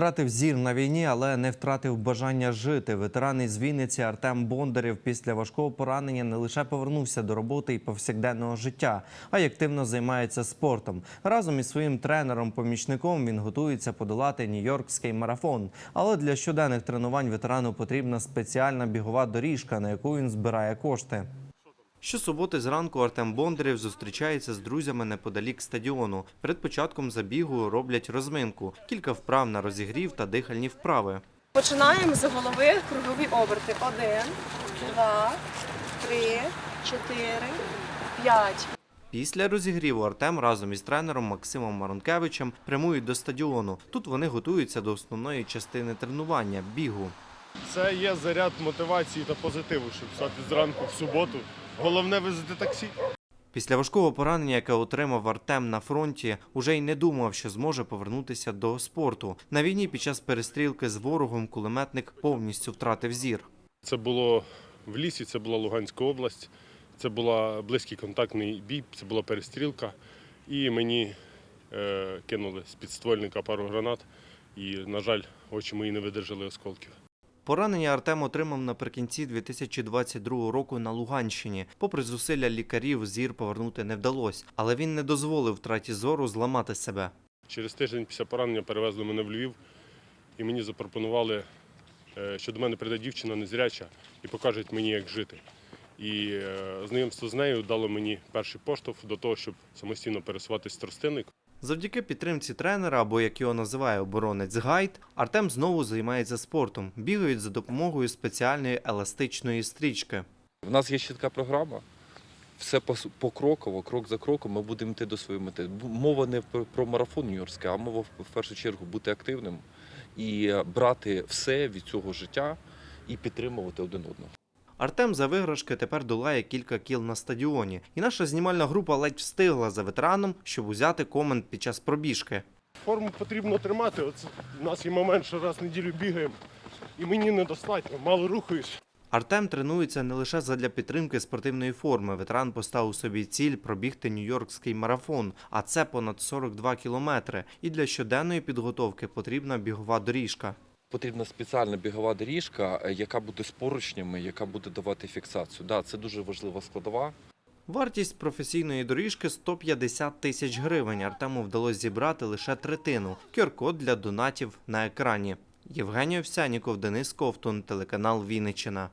Втратив зір на війні, але не втратив бажання жити. Ветеран із Вінниці Артем Бондарєв після важкого поранення не лише повернувся до роботи і повсякденного життя, а й активно займається спортом. Разом із своїм тренером-помічником він готується подолати нью-йоркський марафон. Але для щоденних тренувань ветерану потрібна спеціальна бігова доріжка, на яку він збирає кошти. Щосуботи зранку Артем Бондарєв зустрічається з друзями неподалік стадіону. Перед початком забігу роблять розминку, кілька вправ на розігрів та дихальні вправи. Починаємо з голови кругові оберти. Один, два, три, чотири, п'ять. Після розігріву Артем разом із тренером Максимом Маронкевичем прямують до стадіону. Тут вони готуються до основної частини тренування бігу. Це є заряд мотивації та позитиву, щоб встати зранку в суботу. Головне везти таксі. Після важкого поранення, яке отримав Артем на фронті, уже й не думав, що зможе повернутися до спорту. На війні під час перестрілки з ворогом кулеметник повністю втратив зір. Це було в лісі, це була Луганська область, це була близький контактний бій, це була перестрілка. І мені е, кинули з підствольника пару гранат. І, на жаль, очі мої не видержали осколків. Поранення Артем отримав наприкінці 2022 року на Луганщині. Попри зусилля лікарів, зір повернути не вдалося, але він не дозволив втраті зору зламати себе. Через тиждень після поранення перевезли мене в Львів, і мені запропонували, е, що до мене прийде дівчина незряча і покажуть мені, як жити. І е, знайомство з нею дало мені перший поштовх до того, щоб самостійно пересуватись тростинник. Завдяки підтримці тренера, або як його називає оборонець Гайд, Артем знову займається спортом. Бігають за допомогою спеціальної еластичної стрічки. У нас є чітка програма. Все покроково, крок за кроком ми будемо йти до своєї мети. Мова не про- марафон Нью-Йоркський, а мова в першу чергу бути активним і е, брати все від цього життя і підтримувати один одного. Артем за виграшки тепер долає кілька кіл на стадіоні, і наша знімальна група ледь встигла за ветераном, щоб узяти комент під час пробіжки. Форму потрібно тримати. Оце у нас є момент, що раз в неділю бігаємо, і мені недостатньо, мало рухаюсь. Артем тренується не лише задля підтримки спортивної форми. Ветеран поставив собі ціль пробігти нью-йоркський марафон, а це понад 42 кілометри. І для щоденної підготовки потрібна бігова доріжка. Потрібна спеціальна бігова доріжка, е, яка буде з поручнями, яка буде давати фіксацію. Да, це дуже важлива складова. Вартість професійної доріжки 150 тисяч гривень. Артему вдалося зібрати лише третину. QR-код для донатів на екрані. Євгеній Овсяніков, Денис Ковтун, телеканал Вінниччина.